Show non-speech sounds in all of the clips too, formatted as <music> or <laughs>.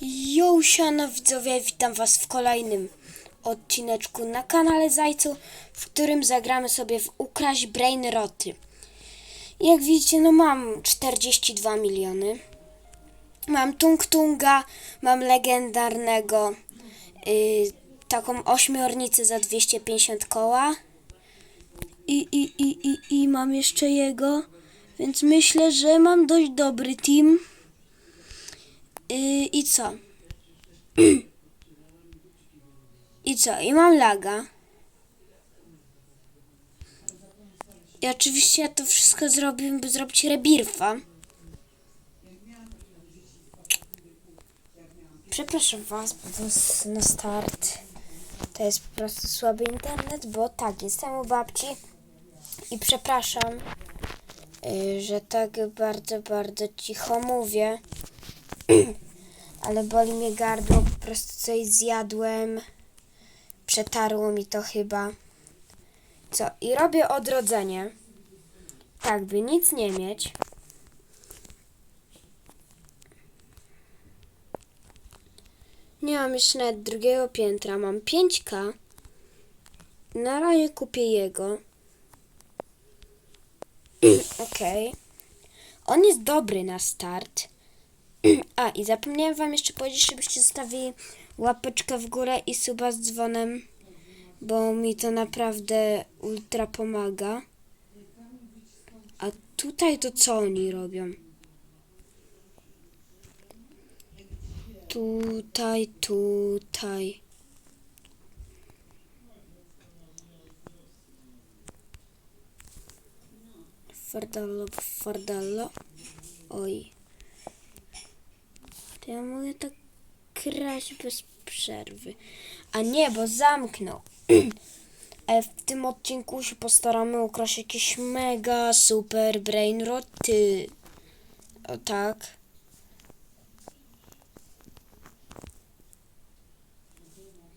Yo, siano widzowie, witam was w kolejnym odcineczku na kanale Zajcu, w którym zagramy sobie w Ukraść Brain Roty. Jak widzicie, no mam 42 miliony. Mam Tung Tunga, mam legendarnego, y, taką ośmiornicę za 250 koła. I, i, i, i, I mam jeszcze jego, więc myślę, że mam dość dobry team. I co? <clears throat> I co? I mam laga. I oczywiście ja to wszystko zrobiłem, by zrobić rebirfa. Przepraszam was, na start. To jest po prostu słaby internet, bo tak, jestem u babci i przepraszam, yy, że tak bardzo, bardzo cicho mówię. Ale boli mnie gardło, po prostu coś zjadłem. Przetarło mi to chyba. Co? I robię odrodzenie. Tak, by nic nie mieć. Nie mam jeszcze nawet drugiego piętra. Mam 5K. Na razie kupię jego. Okej. On jest dobry na start. A, i zapomniałem wam jeszcze powiedzieć, żebyście zostawili łapeczkę w górę i suba z dzwonem, bo mi to naprawdę ultra pomaga. A tutaj to co oni robią? Tutaj, tutaj. Fardallo, fardallo. Oj. To ja mogę tak kraść bez przerwy. A nie, bo zamknął. <clears throat> W tym odcinku się postaramy ukraść jakieś mega super brain roty. O tak.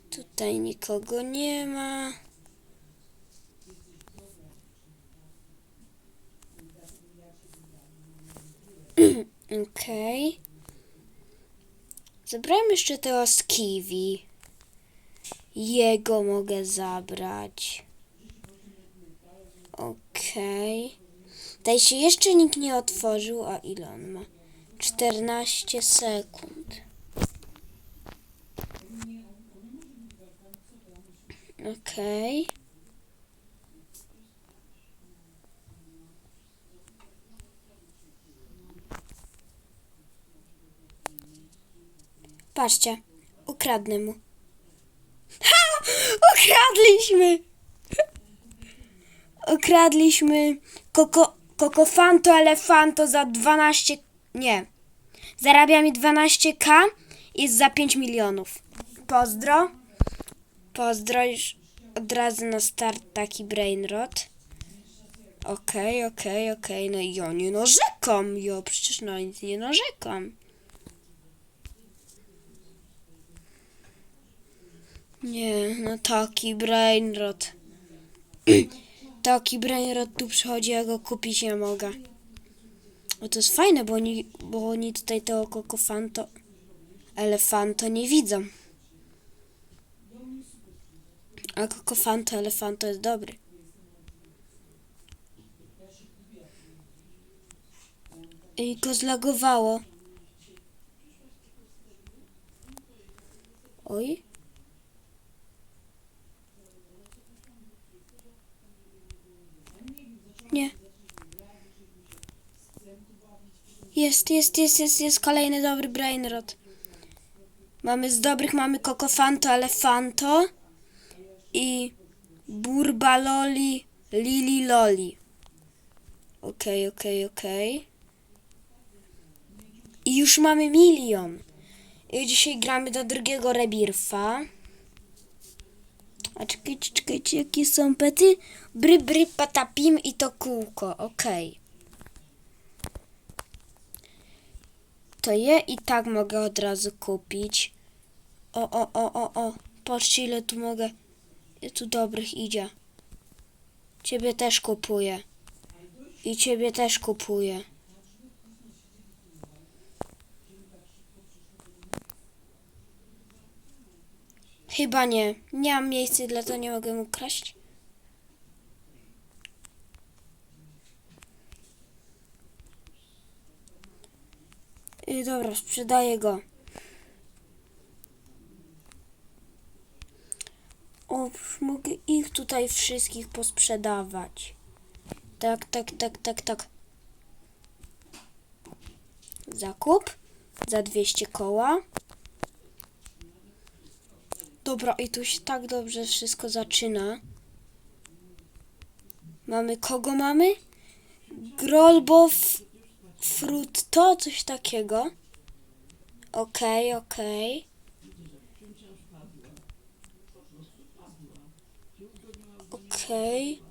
Tutaj nikogo nie ma. <clears throat> Okej. Okay. Zabrałem jeszcze tego z kiwi. Jego mogę zabrać. Okej. Okay. Tutaj się jeszcze nikt nie otworzył, a ile on ma? 14 sekund. Okej. Okay. Patrzcie, ukradnę mu. Ha! Ukradliśmy! Ukradliśmy koko, kokofanto elefanto za 12... Nie. Zarabia mi 12k i jest za 5 milionów. Pozdro. Pozdro już od razu na start taki brainrot. Okej, okay, okej, okay, okej. Okay. No i ja nie narzekam. Ja przecież na nic nie narzekam. Nie, no taki brainrot. <clears throat> taki brainrot tu przychodzi, ja go kupić nie mogę. O to jest fajne, bo oni, bo oni tutaj tego kokofanto, elefanto nie widzą. A kokofanto, elefanto jest dobry. I go zlagowało. Oj. Nie. Jest, jest, jest, jest, jest kolejny dobry brainrot. Mamy z dobrych, mamy Kokofanto, Elefanto i Burbaloli, Lili Loli. Okej, okay, okej, okay, okej. Okay. I już mamy milion. I dzisiaj gramy do drugiego rebirfa. A czekajcie, czekajcie, jakie są pety? Bry, bry, patapim i to kółko, okej. Okay. To je i tak mogę od razu kupić. O, o, o, o, o. Patrzcie ile tu mogę. Ile tu dobrych idzie. Ciebie też kupuję. I ciebie też kupuję. Chyba nie. Nie mam miejsca, dlatego nie mogę mu kraść. I dobra, sprzedaję go. O, mogę ich tutaj wszystkich posprzedawać. Tak, tak, tak, tak, tak. Zakup za 200 koła. Dobra, i tu się tak dobrze wszystko zaczyna. Mamy kogo mamy? Grolbo Frutto, coś takiego. Okej, okej. Okej.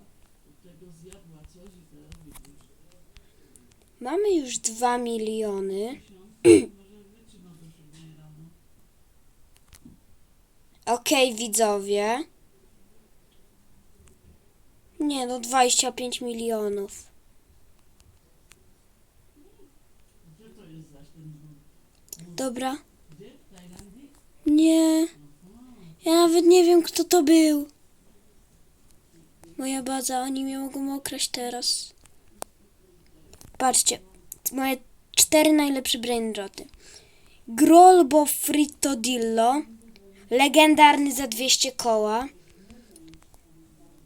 Mamy już dwa miliony. <clears throat> Okej, widzowie. Nie, no 25 milionów. Dobra. Nie. Ja nawet nie wiem, kto to był. Moja baza, oni mnie mogą okraść teraz. Patrzcie, moje cztery najlepsze brainroty. Grolbo Frittodillo, legendarny za 200 koła.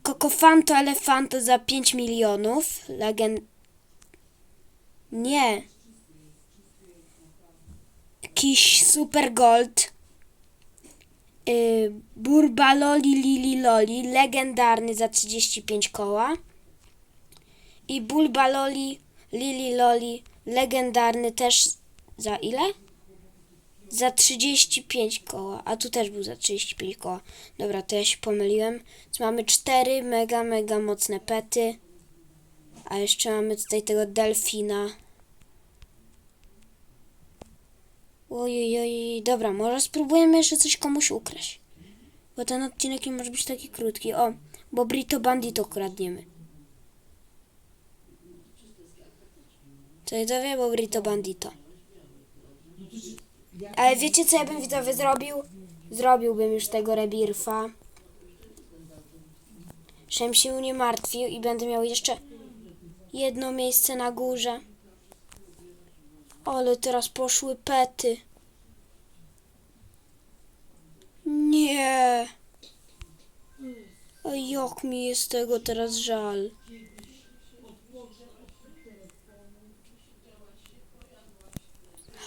Kokofanto Elefanto za 5 milionów. Legend... Nie. Jakiś Super Gold. Yy, Burbaloli Lili Loli, legendarny za 35 koła. I Bulbaloli Lili Loli, legendarny też za ile? Za 35 koła, a tu też był za 35 koła. Dobra, to ja się pomyliłem. Więc mamy cztery mega, mega mocne pety. A jeszcze mamy tutaj tego delfina. Ojej, dobra, może spróbujemy jeszcze coś komuś ukraść. Bo ten odcinek nie może być taki krótki. O, bo Brito Bandito kradniemy. Co widzowie, bo Brito Bandito. Ale wiecie co ja bym widzowie zrobił? Zrobiłbym już tego rebirfa. Żebym się nie martwił i będę miał jeszcze jedno miejsce na górze. Ale teraz poszły pety. Nie. A jak mi jest tego teraz żal.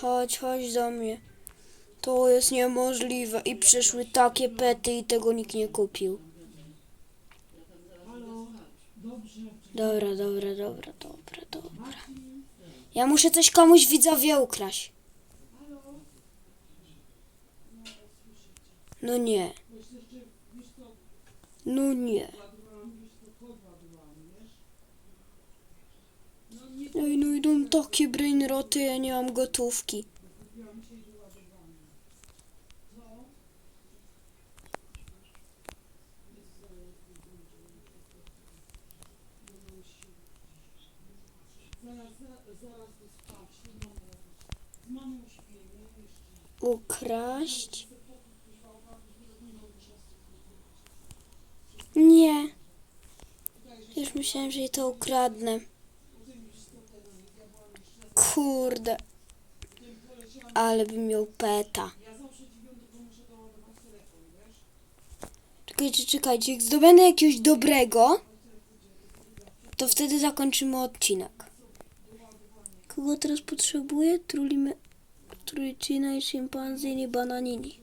Chodź, chodź do mnie. To jest niemożliwe. I przyszły takie pety i tego nikt nie kupił. Dobra, dobra, dobra, dobra, dobra. Ja muszę coś komuś widzowie ukraść. No nie. No nie. Ej, no idą takie brainroty, ja nie mam gotówki. Ukraść? Nie. Już myślałem, że jej to ukradnę. Kurde. Ale bym miał peta. Czekajcie, czekajcie. Jak zdobędę jakiegoś dobrego, to wtedy zakończymy odcinek. Kogo teraz potrzebuję? Trulimy... Trójczyna i szympanzini bananini.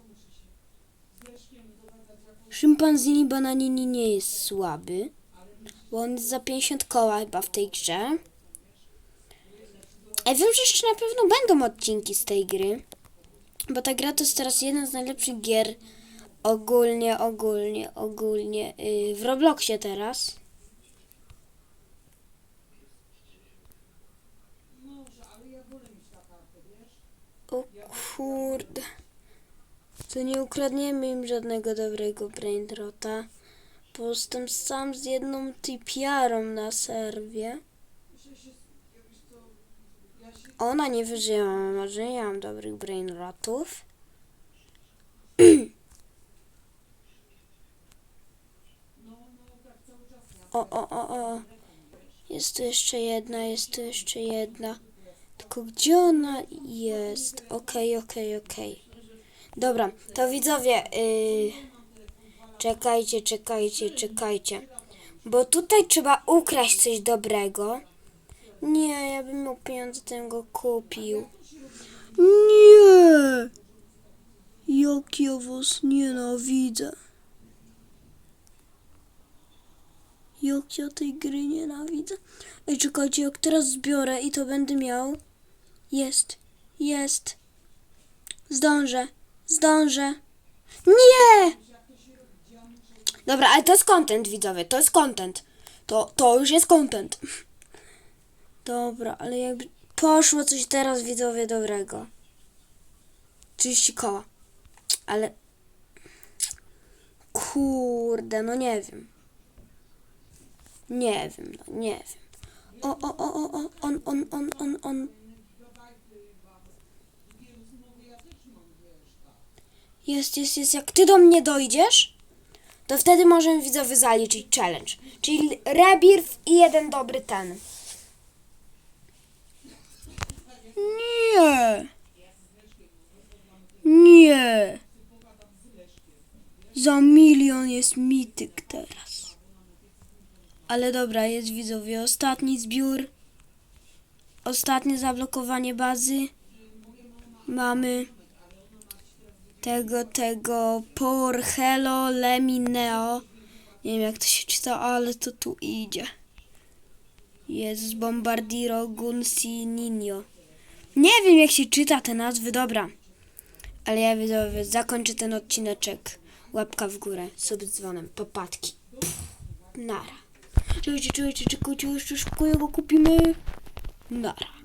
Szympanzini bananini nie jest słaby, bo on jest za 50 koła chyba w tej grze. Ja wiem, że jeszcze na pewno będą odcinki z tej gry, bo ta gra to jest teraz jedna z najlepszych gier ogólnie, ogólnie, ogólnie yy, w Robloxie teraz. Kurde. To nie ukradniemy im żadnego dobrego braindrota. Postem sam z jedną typiarą na serwie. Ona nie wyżyła, może nie mam dobrych brainrotów. <clears throat> o, o, o, o. Jest tu jeszcze jedna, jest tu jeszcze jedna. Tylko gdzie ona jest? Okej, okej, okej. Dobra, to widzowie, yy, czekajcie, czekajcie, czekajcie. Bo tutaj trzeba ukraść coś dobrego. Nie, ja bym miał pieniądze, to go kupił. Nie! Jak ja was nienawidzę. Jak ja tej gry nienawidzę. Ej, czekajcie, jak teraz zbiorę i to będę miał. Jest, jest. Zdążę, zdążę. Nie! Dobra, ale to jest content, widzowie, to jest content. To, to już jest content. <laughs> Dobra, ale jakby poszło coś teraz, widzowie, dobrego. 30 koła. Ale... Kurde, no nie wiem. Nie wiem, no nie wiem. O, o, o, o, o, on, on, on, on, on. Jest, jest, jest. Jak ty do mnie dojdziesz, to wtedy możemy widzowie zaliczyć challenge. Czyli rebirth i jeden dobry ten. Nie. Nie. Za milion jest mityk teraz. Ale dobra, jest widzowie. Ostatni zbiór. Ostatnie zablokowanie bazy. Mamy tego, tego por hello lemineo. Nie wiem jak to się czyta, ale to tu idzie. Jest Bombardiro Gunsi Ninio. Nie wiem jak się czyta te nazwy, dobra. Ale ja widzowie, zakończę ten odcineczek. Łapka w górę, sub z dzwonem, popadki. Nara. Czekajcie, czekajcie, czekajcie, jeszcze szybko go kupimy. Nara.